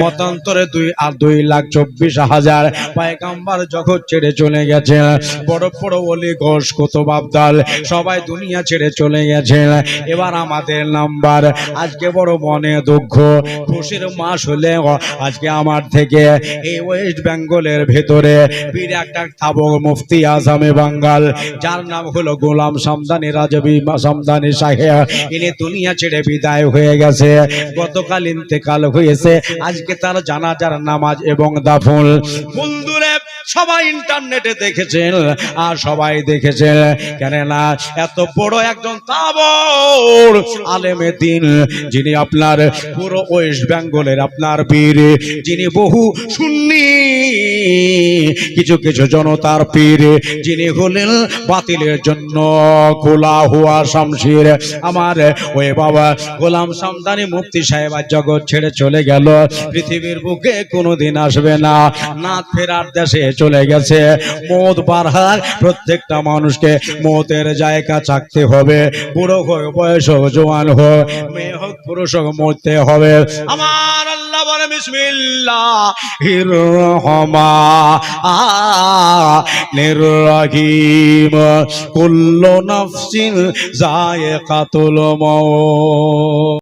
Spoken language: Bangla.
মতান্তরে দুই আর দুই লাখ চব্বিশ হাজার পায়গাম্বার জগৎ ছেড়ে চলে গেছে। বড় বড় অলি, ঘোষ কত বাবদাল সবাই দুনিয়া ছেড়ে চলে গেছে। এবার আমাদের নাম্বার। আজকে বড় মনে দুঃখ, খুশির মাস হলে আজকে আমার থেকে এই ওয়েস্ট বেঙ্গলের ভেতরে বীর একটা থাবক মুফতি আসামে বাঙ্গাল। যার নাম হলো গোলাম সামদানি, রাজবি সামদানি সাহেব। ইনি দুনিয়া ছেড়ে বিদায় হয়ে গেছে। গতকাল ইন্তেকাল হয়েছে। আজকে তার জানাজার নামাজ এবং দাফন। বন্ধুরে, সবাই ইন্টারনেটে দেখেছেন, আর সবাই দেখেছেন, কেননা এত বড় একজন তাবর, আলেমে দিন, যিনি আপনার পুরো ওয়েস্ট বেঙ্গলের আপনার বীর যিনি বহু সুন্নি কিছু কিছু জনতার পীর, যিনি হলেন বাতিলের জন্য খোলা হুয়া শামশির। আমার ওই বাবা গোলাম সামদানি মুফতি সাহেব আজ জগৎ ছেড়ে চলে গেল। পৃথিবীর বুকে কোনোদিন আসবে না। না ফেরার দেশে চলে গেছে। মত বারহার প্রত্যেকটা মানুষকে মতের জায়গা চাকতে হবে। বুড়ো হোক, বয়স হোক, জোয়ান হোক, মেয়ে হোক, পুরুষ হোক, মরতে হবে। আমার আল্লাহ বলে বিসমিল্লাহ নির্রহিম নফসিল নফসিন জায়কাতুল মউত